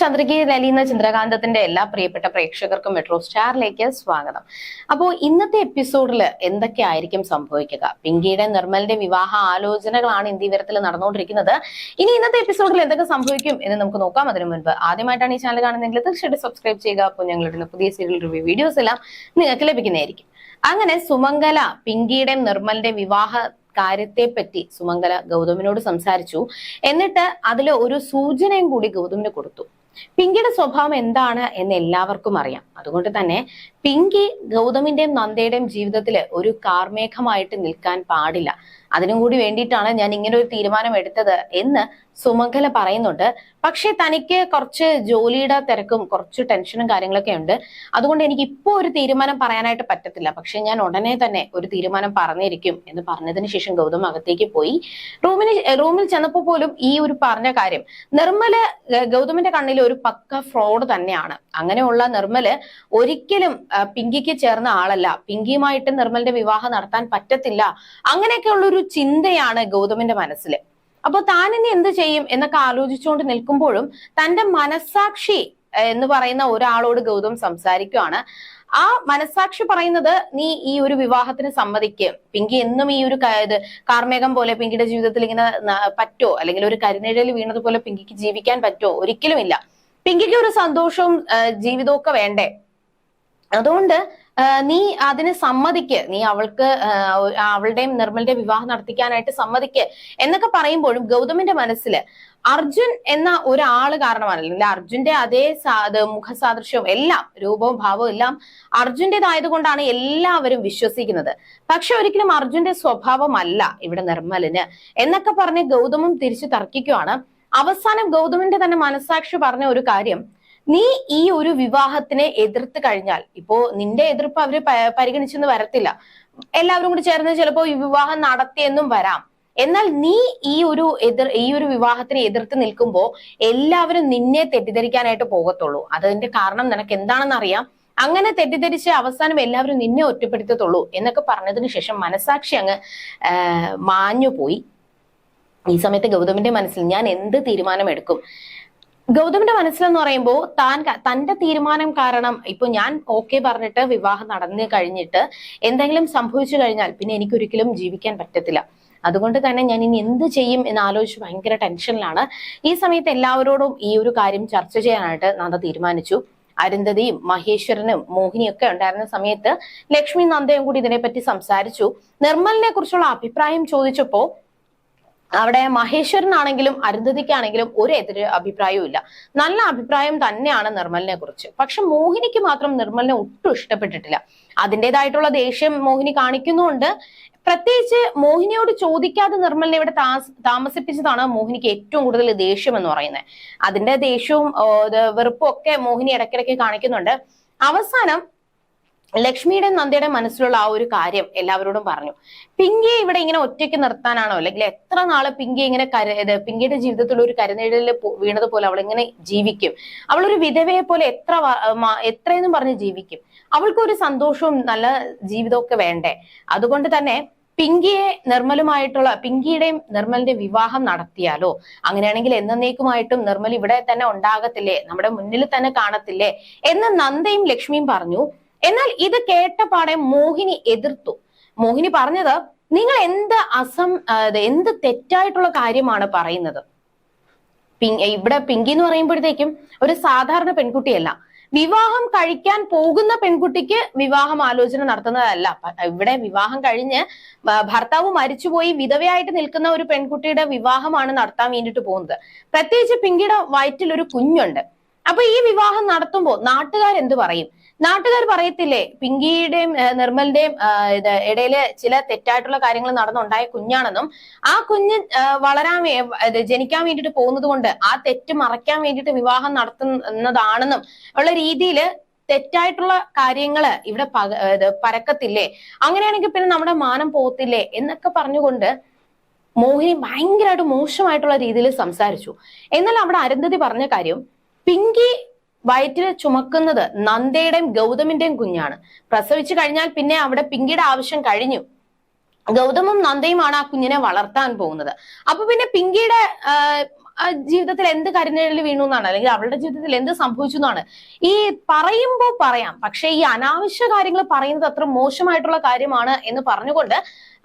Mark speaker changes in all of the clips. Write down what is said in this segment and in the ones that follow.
Speaker 1: ചന്ദ്രികയിൽ അലിയുന്ന ചന്ദ്രകാന്തത്തിന്റെ എല്ലാ പ്രിയപ്പെട്ട പ്രേക്ഷകർക്കും മെട്രോ സ്റ്റാറിലേക്ക് സ്വാഗതം. അപ്പോൾ ഇന്നത്തെ എപ്പിസോഡിൽ എന്തൊക്കെയായിരിക്കും സംഭവിക്കുക? പിങ്കിയുടെ നിർമ്മലിന്റെ വിവാഹ ആലോചനകളാണ് ഇന്ത്യവരത്തിൽ നടന്നുകൊണ്ടിരിക്കുന്നത്. ഇനി ഇന്നത്തെ എപ്പിസോഡിൽ എന്തൊക്കെ സംഭവിക്കും എന്ന് നമുക്ക് നോക്കാം. അതിനു മുൻപ് ആദ്യമായിട്ടാണ് ഈ ചാനൽ കാണുന്നതെങ്കിൽ തീർച്ചയായിട്ടും സബ്സ്ക്രൈബ് ചെയ്യുക. അപ്പോൾ ഞങ്ങളുടെ പുതിയ സീരിയൽ റിവ്യൂ വീഡിയോസ് എല്ലാം നിങ്ങൾക്ക് ലഭിക്കുന്നതായിരിക്കും. അങ്ങനെ സുമംഗല പിങ്കിയുടെയും നിർമ്മലിന്റെ വിവാഹ കാര്യത്തെപ്പറ്റി സുമംഗല ഗൗതമിനോട് സംസാരിച്ചു. എന്നിട്ട് അതിൽ ഒരു സൂചനയും കൂടി ഗൗതമിന് കൊടുത്തു. പിങ്കിയുടെ സ്വഭാവം എന്താണ് എന്ന് എല്ലാവർക്കും അറിയാം. അതുകൊണ്ട് തന്നെ പിങ്കി ഗൗതമിന്റെയും നന്ദയുടെയും ജീവിതത്തിൽ ഒരു കാർമേഘമായിട്ട് നിൽക്കാൻ പാടില്ല. അതിനും കൂടി വേണ്ടിയിട്ടാണ് ഞാൻ ഇങ്ങനെ ഒരു തീരുമാനം എടുത്തത് എന്ന് സുമംഗല പറയുന്നുണ്ട്. പക്ഷെ തനിക്ക് കുറച്ച് ജോലിയുടെ തിരക്കും കുറച്ച് ടെൻഷനും കാര്യങ്ങളൊക്കെ ഉണ്ട്. അതുകൊണ്ട് എനിക്ക് ഇപ്പോൾ ഒരു തീരുമാനം പറയാനായിട്ട് പറ്റത്തില്ല. പക്ഷെ ഞാൻ ഉടനെ തന്നെ ഒരു തീരുമാനം പറഞ്ഞിരിക്കും എന്ന് പറഞ്ഞതിന് ശേഷം ഗൗതം അകത്തേക്ക് പോയി. റൂമിന് റൂമിൽ ചെന്നപ്പോൾ പോലും ഈ ഒരു പറഞ്ഞ കാര്യം നിർമ്മൽ ഗൗതമിന്റെ കണ്ണിൽ ഒരു പക്ക ഫ്രോഡ് തന്നെയാണ്. അങ്ങനെയുള്ള നിർമ്മൽ ഒരിക്കലും പിങ്കിക്ക് ചേർന്ന ആളല്ല. പിങ്കിയുമായിട്ട് നിർമ്മലിന്റെ വിവാഹം നടത്താൻ പറ്റത്തില്ല. അങ്ങനെയൊക്കെയുള്ള ഒരു ചിന്തയാണ് ഗൗതമിന്റെ മനസ്സിൽ അപ്പൊ താൻ ഇനി എന്ത് ചെയ്യും എന്നൊക്കെ ആലോചിച്ചുകൊണ്ട് നിൽക്കുമ്പോഴും തന്റെ മനസാക്ഷി എന്ന് പറയുന്ന ഒരാളോട് ഗൗതം സംസാരിക്കുകയാണ് ആ മനസാക്ഷി പറയുന്നത് നീ ഈ ഒരു വിവാഹത്തിന് സമ്മതിക്ക്. പിങ്കി എന്നും ഈ ഒരു ഇത് കാർമേഘം പോലെ പിങ്കിയുടെ ജീവിതത്തിൽ ഇങ്ങനെ പറ്റോ? അല്ലെങ്കിൽ ഒരു കരിനിഴൽ വീണതുപോലെ പിങ്കിക്ക് ജീവിക്കാൻ പറ്റോ? ഒരിക്കലുമില്ല. പിങ്കിക്ക് ഒരു സന്തോഷവും ജീവിതവും ഒക്കെ വേണ്ടേ? അതുകൊണ്ട് നീ അതിന് സമ്മതിക്ക്. നീ അവൾക്ക് അവളുടെയും നിർമ്മലിന്റെ വിവാഹം നടത്തിക്കാനായിട്ട് സമ്മതിക്ക് എന്നൊക്കെ പറയുമ്പോഴും ഗൗതമിന്റെ മനസ്സിൽ അർജുൻ എന്ന ഒരാൾ കാരണമാണ്. അല്ലെങ്കിൽ അർജുന്റെ അതേ മുഖസാദൃശ്യവും എല്ലാം രൂപവും ഭാവവും എല്ലാം അർജുന്റേതായത് കൊണ്ടാണ് എല്ലാവരും വിശ്വസിക്കുന്നത്. പക്ഷെ ഒരിക്കലും അർജുന്റെ സ്വഭാവമല്ല ഇവിടെ നിർമ്മലിന് എന്നൊക്കെ പറഞ്ഞ് ഗൗതമും തിരിച്ചു തർക്കിക്കുവാണ്. അവസാനം ഗൗതമിന്റെ തന്നെ മനസാക്ഷി പറഞ്ഞ ഒരു കാര്യം നീ ഈ ഒരു വിവാഹത്തിനെ എതിർത്ത് കഴിഞ്ഞാൽ ഇപ്പോ നിന്റെ എതിർപ്പ് അവർ പരിഗണിച്ചെന്ന് വരത്തില്ല. എല്ലാവരും കൂടി ചേർന്ന് ചിലപ്പോ ഈ വിവാഹം നടത്തിയെന്നും വരാം. എന്നാൽ നീ ഈ ഒരു എതിർ ഈ ഒരു വിവാഹത്തിനെ എതിർത്ത് നിൽക്കുമ്പോ എല്ലാവരും നിന്നെ തെറ്റിദ്ധരിക്കാനായിട്ട് പോകത്തുള്ളൂ. അതിന്റെ കാരണം നിനക്ക് എന്താണെന്ന് അറിയാം. അങ്ങനെ തെറ്റിദ്ധരിച്ച് അവസാനം എല്ലാവരും നിന്നെ ഒറ്റപ്പെടുത്തത്തുള്ളൂ എന്നൊക്കെ പറഞ്ഞതിന് ശേഷം മനസാക്ഷി അങ്ങ് മാഞ്ഞു പോയി ഈ സമയത്ത് ഗൗതമിന്റെ മനസ്സിൽ ഞാൻ എന്ത് തീരുമാനം എടുക്കും ഗൗതമിന്റെ മനസ്സിലെന്ന് പറയുമ്പോൾ താൻ തന്റെ തീരുമാനം കാരണം ഇപ്പൊ ഞാൻ ഓക്കെ പറഞ്ഞിട്ട് വിവാഹം നടന്നു കഴിഞ്ഞിട്ട് എന്തെങ്കിലും സംഭവിച്ചു കഴിഞ്ഞാൽ പിന്നെ എനിക്കൊരിക്കലും ജീവിക്കാൻ പറ്റത്തില്ല. അതുകൊണ്ട് തന്നെ ഞാൻ ഇനി എന്ത് ചെയ്യും എന്ന് ആലോചിച്ച് ഭയങ്കര ടെൻഷനിലാണ് ഈ സമയത്ത് എല്ലാവരോടും ഈ ഒരു കാര്യം ചർച്ച ചെയ്യാനായിട്ട് നന്ദ തീരുമാനിച്ചു. അരുന്ധതിയും മഹേശ്വരനും മോഹിനിയൊക്കെ ഉണ്ടായിരുന്ന സമയത്ത് ലക്ഷ്മി നന്ദയും കൂടി ഇതിനെപ്പറ്റി സംസാരിച്ചു. നിർമ്മലിനെ കുറിച്ചുള്ള അഭിപ്രായം ചോദിച്ചപ്പോ അവിടെ മഹേശ്വരനാണെങ്കിലും അരുന്ധതിക്കാണെങ്കിലും ഒരു എതിര് അഭിപ്രായവും ഇല്ല. നല്ല അഭിപ്രായം തന്നെയാണ് നിർമ്മലിനെ കുറിച്ച്. പക്ഷെ മോഹിനിക്ക് മാത്രം നിർമ്മലിനെ ഒട്ടും ഇഷ്ടപ്പെട്ടിട്ടില്ല. അതിന്റെതായിട്ടുള്ള ദേഷ്യം മോഹിനി കാണിക്കുന്നുണ്ട്. പ്രത്യേകിച്ച് മോഹിനിയോട് ചോദിക്കാതെ നിർമ്മലിനെ ഇവിടെ താമസിപ്പിച്ചതാണ് മോഹിനിക്ക് ഏറ്റവും കൂടുതൽ ദേഷ്യം എന്ന് പറയുന്നത്. അതിന്റെ ദേഷ്യവും വെറുപ്പും ഒക്കെ മോഹിനി ഇടയ്ക്കിടയ്ക്ക് കാണിക്കുന്നുണ്ട്. അവസാനം ലക്ഷ്മിയുടെ നന്ദയുടെ മനസ്സിലുള്ള ആ ഒരു കാര്യം എല്ലാവരോടും പറഞ്ഞു. പിങ്കിയെ ഇവിടെ ഇങ്ങനെ ഒറ്റയ്ക്ക് നിർത്താനാണോ? അല്ലെങ്കിൽ എത്ര നാളെ പിങ്കി ഇങ്ങനെ കര പിങ്കിയുടെ ജീവിതത്തിൽ ഒരു കരുനിഴലിൽ വീണത് പോലെ അവൾ ഇങ്ങനെ ജീവിക്കും? അവളൊരു വിധവയെ പോലെ എത്ര എത്രയെന്നും പറഞ്ഞ് ജീവിക്കും. അവൾക്കൊരു സന്തോഷവും നല്ല ജീവിതമൊക്കെ വേണ്ടേ? അതുകൊണ്ട് തന്നെ പിങ്കിയെ നിർമ്മലുമായിട്ടുള്ള പിങ്കിയുടെയും നിർമ്മലിന്റെ വിവാഹം നടത്തിയാലോ? അങ്ങനെയാണെങ്കിൽ എന്നേക്കുമായിട്ടും നിർമ്മൽ ഇവിടെ തന്നെ ഉണ്ടാകത്തില്ലേ? നമ്മുടെ മുന്നിൽ തന്നെ കാണത്തില്ലേ? എന്ന് നന്ദയും ലക്ഷ്മിയും പറഞ്ഞു. എന്നാൽ ഇത് കേട്ടപാടെ മോഹിനി എതിർത്തു. മോഹിനി പറഞ്ഞത് നിങ്ങൾ എന്ത് അസം എന്ത് തെറ്റായിട്ടുള്ള കാര്യമാണ് പറയുന്നത്? ഇവിടെ പിങ്കി എന്ന് പറയുമ്പോഴത്തേക്കും ഒരു സാധാരണ പെൺകുട്ടിയല്ല. വിവാഹം കഴിക്കാൻ പോകുന്ന പെൺകുട്ടിക്ക് വിവാഹം ആലോചന നടത്തുന്നതല്ല. ഇവിടെ വിവാഹം കഴിഞ്ഞ് ഭർത്താവ് മരിച്ചുപോയി വിധവയായിട്ട് നിൽക്കുന്ന ഒരു പെൺകുട്ടിയുടെ വിവാഹമാണ് നടത്താൻ വേണ്ടിയിട്ട് പോകുന്നത്. പ്രത്യേകിച്ച് പിങ്കിയുടെ വയറ്റിൽ ഒരു കുഞ്ഞുണ്ട്. അപ്പൊ ഈ വിവാഹം നടത്തുമ്പോൾ നാട്ടുകാർ എന്ത് പറയും? നാട്ടുകാർ പറയത്തില്ലേ പിങ്കിയുടെയും നിർമ്മലിന്റെയും ഇത് ഇടയിൽ ചില തെറ്റായിട്ടുള്ള കാര്യങ്ങൾ നടന്നുണ്ടായ കുഞ്ഞാണെന്നും ആ കുഞ്ഞ് വളരാൻ ജനിക്കാൻ വേണ്ടിയിട്ട് പോകുന്നത് കൊണ്ട് ആ തെറ്റ് മറയ്ക്കാൻ വേണ്ടിയിട്ട് വിവാഹം നടത്തുന്നതാണെന്നും ഉള്ള രീതിയിൽ തെറ്റായിട്ടുള്ള കാര്യങ്ങൾ ഇവിടെ പരക്കത്തില്ലേ അങ്ങനെയാണെങ്കിൽ പിന്നെ നമ്മുടെ മാനം പോകത്തില്ലേ എന്നൊക്കെ പറഞ്ഞുകൊണ്ട് മോഹിനി ഭയങ്കരമായിട്ട് മോശമായിട്ടുള്ള രീതിയിൽ സംസാരിച്ചു. എന്നാൽ അവിടെ അരുന്ധതി പറഞ്ഞ കാര്യം പിങ്കി വയറ്റിൽ ചുമക്കുന്നത് നന്ദയുടെയും ഗൗതമിന്റെയും കുഞ്ഞാണ്. പ്രസവിച്ചു കഴിഞ്ഞാൽ പിന്നെ അവിടെ പിങ്കിയുടെ ആവശ്യം കഴിഞ്ഞു. ഗൗതമും നന്ദയുമാണ് ആ കുഞ്ഞിനെ വളർത്താൻ പോകുന്നത്. അപ്പൊ പിന്നെ പിങ്കിയുടെ ജീവിതത്തിൽ എന്ത് കരിനിഴൽ വീണു എന്നാണ്? അല്ലെങ്കിൽ അവളുടെ ജീവിതത്തിൽ എന്ത് സംഭവിച്ചു എന്നാണ്? ഈ പറയുമ്പോൾ പറയാം. പക്ഷെ ഈ അനാവശ്യ കാര്യങ്ങൾ പറയുന്നത് അത്ര മോശമായിട്ടുള്ള കാര്യമാണ് എന്ന് പറഞ്ഞുകൊണ്ട്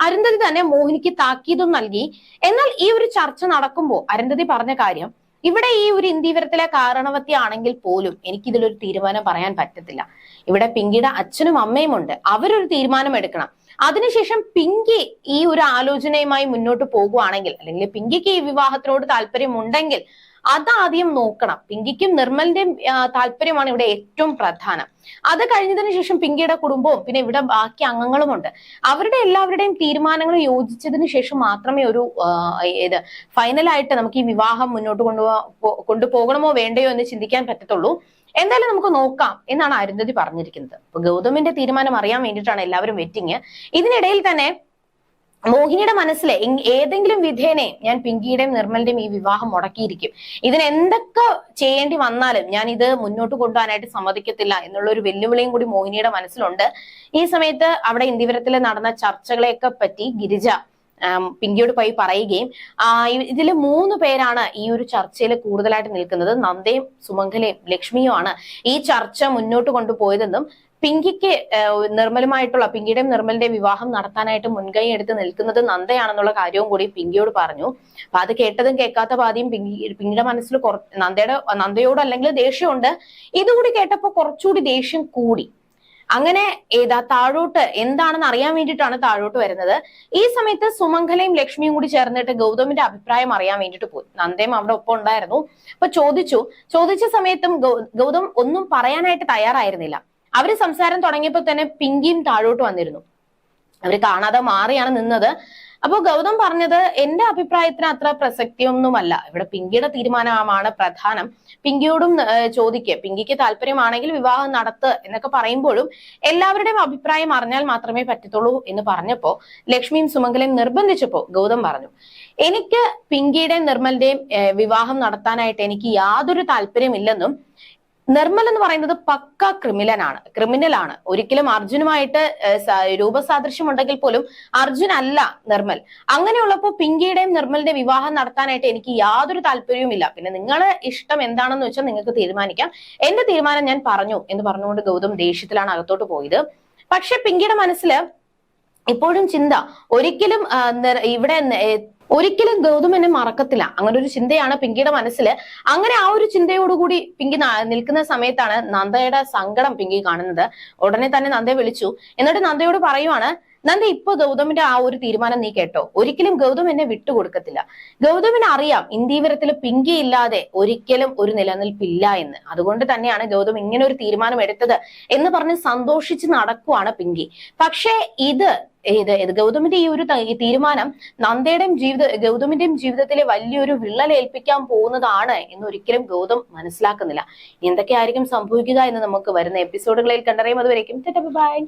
Speaker 1: അരുന്ധതി തന്നെ മോഹിനിക്ക് താക്കീതും നൽകി. എന്നാൽ ഈ ഒരു ചർച്ച നടക്കുമ്പോൾ അരുന്ധതി പറഞ്ഞ കാര്യം ഇവിടെ ഈ ഒരു ഇന്ത്യവരത്തിലെ കാരണവത്തി ആണെങ്കിൽ പോലും എനിക്കിതിലൊരു തീരുമാനം പറയാൻ പറ്റത്തില്ല. ഇവിടെ പിങ്കിയുടെ അച്ഛനും അമ്മയും ഉണ്ട്. അവരൊരു തീരുമാനം എടുക്കണം. അതിനുശേഷം പിങ്കി ഈ ഒരു ആലോചനയുമായി മുന്നോട്ട് പോകുവാണെങ്കിൽ അല്ലെങ്കിൽ പിങ്കിക്ക് ഈ വിവാഹത്തിനോട് താല്പര്യമുണ്ടെങ്കിൽ അതാദ്യം നോക്കണം. പിങ്കിക്കും നിർമ്മലിന്റെയും താല്പര്യമാണ് ഇവിടെ ഏറ്റവും പ്രധാനം. അത് കഴിഞ്ഞതിന് ശേഷം പിങ്കിയുടെ കുടുംബവും പിന്നെ ഇവിടെ ബാക്കി അംഗങ്ങളുമുണ്ട്. അവരുടെ എല്ലാവരുടെയും തീരുമാനങ്ങൾ യോജിച്ചതിന് ശേഷം മാത്രമേ ഒരു ഏത് ഫൈനലായിട്ട് നമുക്ക് ഈ വിവാഹം മുന്നോട്ട് കൊണ്ടുപോ കൊണ്ടുപോകണമോ വേണ്ടയോ എന്ന് ചിന്തിക്കാൻ പറ്റത്തുള്ളൂ. എന്തായാലും നമുക്ക് നോക്കാം എന്നാണ് അരുന്ധതി പറഞ്ഞിരിക്കുന്നത്. അപ്പൊ ഗൗതമിന്റെ തീരുമാനം അറിയാൻ വേണ്ടിയിട്ടാണ് എല്ലാവരും വെറ്റിങ്. ഇതിനിടയിൽ തന്നെ മോഹിനിയുടെ മനസ്സിലെ ഏതെങ്കിലും വിധേനെ ഞാൻ പിങ്കിയുടെയും നിർമ്മലിന്റെയും ഈ വിവാഹം മുടക്കിയിരിക്കും. ഇതിന് എന്തൊക്കെ ചെയ്യേണ്ടി വന്നാലും ഞാൻ ഇത് മുന്നോട്ട് കൊണ്ടുപോകാനായിട്ട് സമ്മതിക്കത്തില്ല എന്നുള്ള ഒരു വെല്ലുവിളിയും കൂടി മോഹിനിയുടെ മനസ്സിലുണ്ട്. ഈ സമയത്ത് അവിടെ ഇന്ദിവരത്തിൽ നടന്ന ചർച്ചകളെയൊക്കെ പറ്റി ഗിരിജ പിങ്കിയോട് പോയി പറയുകയും ഇതിൽ മൂന്ന് പേരാണ് ഈ ഒരു ചർച്ചയിൽ കൂടുതലായിട്ട് നിൽക്കുന്നത്. നന്ദയും സുമംഗലയും ലക്ഷ്മിയും ആണ് ഈ ചർച്ച മുന്നോട്ട് കൊണ്ടുപോയതെന്നും പിങ്കിക്ക് നിർമ്മലുമായിട്ടുള്ള പിങ്കിയുടെയും നിർമ്മലിന്റെയും വിവാഹം നടത്താനായിട്ട് മുൻകൈ എടുത്ത് നിൽക്കുന്നത് നന്ദയാണെന്നുള്ള കാര്യവും കൂടി പിങ്കിയോട് പറഞ്ഞു. അപ്പൊ അത് കേട്ടതും കേൾക്കാത്ത പാതിയും പിങ്കി പിങ്കിയുടെ മനസ്സിൽ കുറ നന്ദയുടെ നന്ദയോട് അല്ലെങ്കിൽ ദേഷ്യമുണ്ട്. ഇതുകൂടി കേട്ടപ്പോ കുറച്ചുകൂടി ദേഷ്യം കൂടി. അങ്ങനെ ഏതാ താഴോട്ട് എന്താണെന്ന് അറിയാൻ വേണ്ടിയിട്ടാണ് താഴോട്ട് വരുന്നത്. ഈ സമയത്ത് സുമംഗലയും ലക്ഷ്മിയും കൂടി ചേർന്നിട്ട് ഗൗതമിന്റെ അഭിപ്രായം അറിയാൻ വേണ്ടിയിട്ട് പോയി. നന്ദയും അവിടെ ഒപ്പം ഉണ്ടായിരുന്നു. അപ്പൊ ചോദിച്ചു. ചോദിച്ച സമയത്തും ഗൗതം ഒന്നും പറയാനായിട്ട് തയ്യാറായിരുന്നില്ല. അവർ സംസാരം തുടങ്ങിയപ്പോൾ തന്നെ പിങ്കിയും താഴോട്ട് വന്നിരുന്നു. അവർ കാണാതെ മാറിയാണ് നിന്നത്. അപ്പോൾ ഗൗതം പറഞ്ഞത് എന്റെ അഭിപ്രായത്തിന് അത്ര പ്രസക്തിയൊന്നുമല്ല. ഇവിടെ പിങ്കിയുടെ തീരുമാനമാണ് പ്രധാനം. പിങ്കിയോടും ചോദിക്കുക പിങ്കിക്ക് താല്പര്യമാണെങ്കിൽ വിവാഹം നടത്ത് എന്നൊക്കെ പറയുമ്പോഴും എല്ലാവരുടെയും അഭിപ്രായം അറിഞ്ഞാൽ മാത്രമേ പറ്റത്തുള്ളൂ എന്ന് പറഞ്ഞപ്പോ ലക്ഷ്മിയും സുമംഗലയും നിർബന്ധിച്ചപ്പോൾ ഗൗതം പറഞ്ഞു. എനിക്ക് പിങ്കിയുടെയും നിർമ്മലിന്റെയും വിവാഹം നടത്താനായിട്ട് എനിക്ക് യാതൊരു താല്പര്യമില്ലെന്നും നിർമ്മൽ എന്ന് പറയുന്നത് പക്ക ക്രിമിനൽ ആണ് ഒരിക്കലും അർജുനുമായിട്ട് ഏഹ്, സ- രൂപസാദൃശ്യം ഉണ്ടെങ്കിൽ പോലും അർജുൻ അല്ല നിർമ്മൽ. അങ്ങനെയുള്ളപ്പോൾ പിങ്കിയുടെയും നിർമ്മലിന്റെ വിവാഹം നടത്താനായിട്ട് എനിക്ക് യാതൊരു താല്പര്യവുമില്ല. പിന്നെ നിങ്ങളെ ഇഷ്ടം എന്താണെന്ന് വെച്ചാൽ നിങ്ങൾക്ക് തീരുമാനിക്കാം. എന്റെ തീരുമാനം ഞാൻ പറഞ്ഞു എന്ന് പറഞ്ഞുകൊണ്ട് ഗൗതം ദേഷ്യത്തിലാണ് അകത്തോട്ട് പോയത്. പക്ഷെ പിങ്കിയുടെ മനസ്സിൽ ഇപ്പോഴും ചിന്ത. ഒരിക്കലും ഇവിടെ ഒരിക്കലും ഗൗതം എന്നെ മറക്കത്തില്ല. അങ്ങനെ ഒരു ചിന്തയാണ് പിങ്കിയുടെ മനസ്സിൽ അങ്ങനെ ആ ഒരു ചിന്തയോടുകൂടി പിങ്കി നിൽക്കുന്ന സമയത്താണ് നന്ദയുടെ സങ്കടം പിങ്കി കാണുന്നത്. ഉടനെ തന്നെ നന്ദയെ വിളിച്ചു. എന്നിട്ട് നന്ദയോട് പറയുവാണ് നന്ദ ഇപ്പൊ ഗൗതമിന്റെ ആ ഒരു തീരുമാനം നീ കേട്ടോ. ഒരിക്കലും ഗൗതം എന്നെ വിട്ടുകൊടുക്കത്തില്ല. ഗൗതമിന് അറിയാം ഇന്ദീവരത്തിൽ പിങ്കി ഇല്ലാതെ ഒരിക്കലും ഒരു നിലനിൽപ്പില്ല എന്ന്. അതുകൊണ്ട് തന്നെയാണ് ഗൗതം ഇങ്ങനെ ഒരു തീരുമാനം എടുത്തത് എന്ന് പറഞ്ഞ് സന്തോഷിച്ച് നടക്കുവാണ് പിങ്കി. പക്ഷേ ഇത് ഇത് ഇത് ഗൗതമിന്റെ ഈ ഒരു തീരുമാനം നന്ദയുടെയും ജീവിത ഗൗതമിന്റെയും ജീവിതത്തിലെ വലിയൊരു വിള്ളൽ ഏൽപ്പിക്കാൻ പോകുന്നതാണ് എന്ന് ഒരിക്കലും ഗൗതം മനസ്സിലാക്കുന്നില്ല. എന്തൊക്കെയായിരിക്കും സംഭവിക്കുക എന്ന് നമുക്ക് വരുന്ന എപ്പിസോഡുകളിൽ കണ്ടറിയും. അതുവരേക്കും ബൈ.